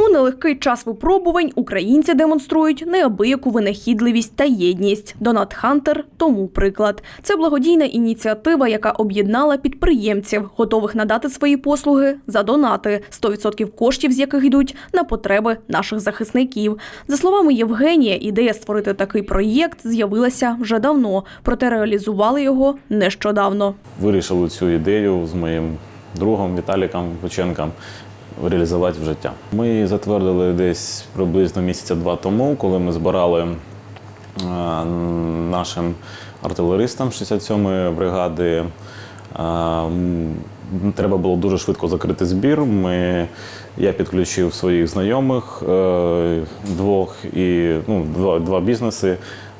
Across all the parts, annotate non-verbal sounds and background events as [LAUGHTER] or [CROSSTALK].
У нелегкий час випробувань українці демонструють неабияку винахідливість та єдність. Донат Хантер тому приклад. Це благодійна ініціатива, яка об'єднала підприємців, готових надати свої послуги за донати, 100% коштів з яких йдуть на потреби наших захисників. За словами Євгенія, ідея створити такий проєкт з'явилася вже давно, проте реалізували його нещодавно. вирішили цю ідею з моїм другом Віталіком Кученком реалізувати в життя. Ми затвердили десь приблизно місяця два тому, коли ми збирали е, нашим артилеристам 67-ї бригади. е, Треба було дуже швидко закрити збір. Ми, я підключив своїх знайомих е, двох і ну, два, два бізнеси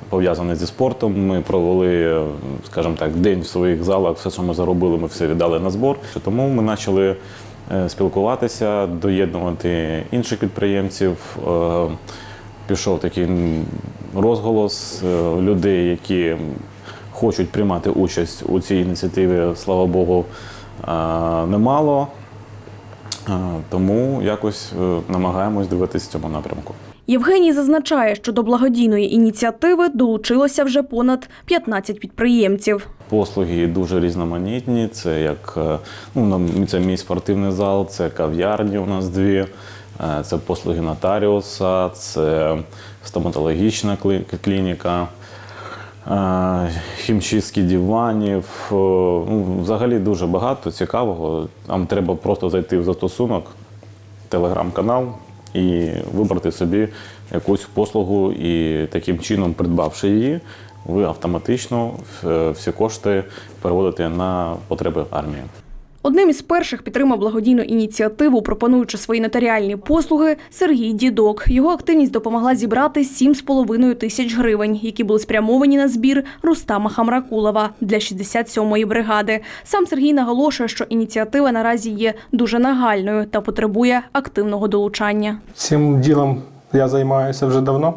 пов'язані зі спортом. Ми провели, скажімо так, день в своїх залах. Все, що ми заробили, ми все віддали на збор. Тому ми почали спілкуватися, доєднувати інших підприємців. Е, Пішов такий розголос е, людей, які хочуть приймати участь у цій ініціативі, слава Богу, е, немало. Е, Тому якось е, намагаємось дивитися в цьому напрямку. Євгеній зазначає, що до благодійної ініціативи долучилося вже понад 15 підприємців. Послуги дуже різноманітні. Це як е, ну, це мій спортивний зал, це кав'ярні у нас дві, е, це послуги нотаріуса, це стоматологічна клініка, е, хімчистки диванів. Ну, взагалі дуже багато цікавого. Нам треба просто зайти в застосунок, телеграм-канал і вибрати собі якусь послугу, і таким чином, придбавши її, ви автоматично е, всі кошти переводите на потреби армії. Одним із перших підтримав благодійну ініціативу, пропонуючи свої нотаріальні послуги, Сергій Дідок. Його активність допомогла зібрати 7,5 тисяч гривень, які були спрямовані на збір Рустама Хамракулова для 67-ї бригади. Сам Сергій наголошує, що ініціатива наразі є дуже нагальною та потребує активного долучання. Цим ділом я займаюся вже давно,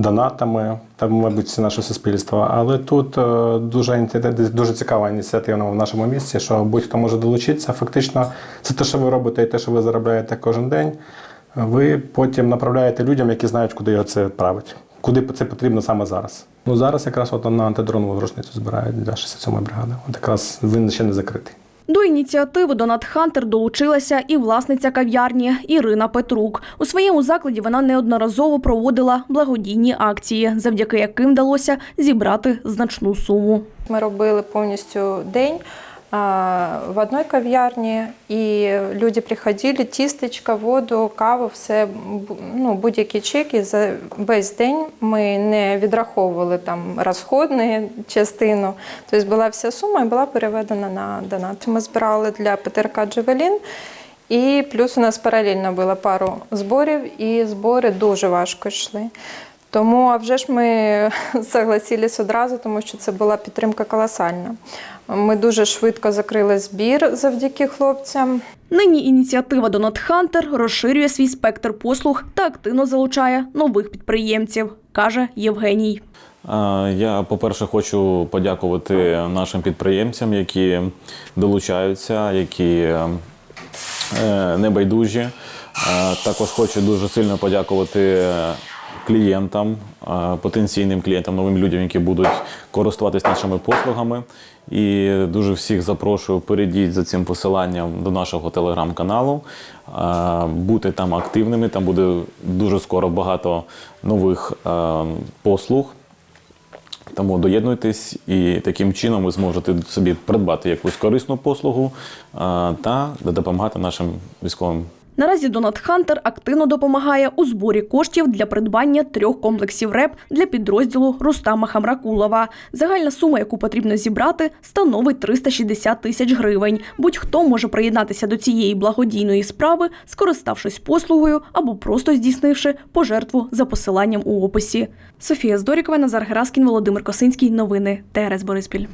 донатами та, мабуть, все наше суспільство. Але тут е, дуже, дуже цікава ініціатива в нашому місті, що будь-хто може долучитися. Фактично, це те, що ви робите, і те, що ви заробляєте кожен день. Ви потім направляєте людям, які знають, куди його це відправити. Куди це потрібно саме зараз. Ну зараз якраз от на антидронову рушницю збирають для 67-ї бригади. От якраз він ще не закритий. До ініціативи Донат Хантер долучилася і власниця кав'ярні Ірина Петрук. У своєму закладі вона неодноразово проводила благодійні акції, завдяки яким вдалося зібрати значну суму. Ми робили повністю день в одній кав'ярні, і люди приходили, тістечка, воду, каву, все ну, будь-які чеки за весь день. Ми не відраховували там розходну частину. Тобто була вся сума і була переведена на донат. Ми збирали для ПТРК Джевелін. І плюс у нас паралельно було пару зборів, і збори дуже важко йшли. Тому, а вже ж ми [LAUGHS] согласились одразу, тому що це була підтримка колосальна. Ми дуже швидко закрили збір завдяки хлопцям. Нині ініціатива Донат Хантер розширює свій спектр послуг та активно залучає нових підприємців, каже Євгеній. Я, по-перше, хочу подякувати нашим підприємцям, які долучаються, які е, небайдужі. Також хочу дуже сильно подякувати клієнтам, е, потенційним клієнтам, новим людям, які будуть користуватись нашими послугами. І дуже всіх запрошую, перейдіть за цим посиланням до нашого телеграм-каналу, е, бути там активними. Там буде дуже скоро багато нових е, послуг. Тому доєднуйтесь і таким чином ви зможете собі придбати якусь корисну послугу та допомагати нашим військовим. Наразі Донат Хантер активно допомагає у зборі коштів для придбання трьох комплексів РЕП для підрозділу Рустама Хамракулова. Загальна сума, яку потрібно зібрати, становить 360 тисяч гривень. Будь-хто може приєднатися до цієї благодійної справи, скориставшись послугою або просто здійснивши пожертву за посиланням у описі. Софія Здорікова, Назар Гераскін, Володимир Косинський. Новини ТРС Бориспіль.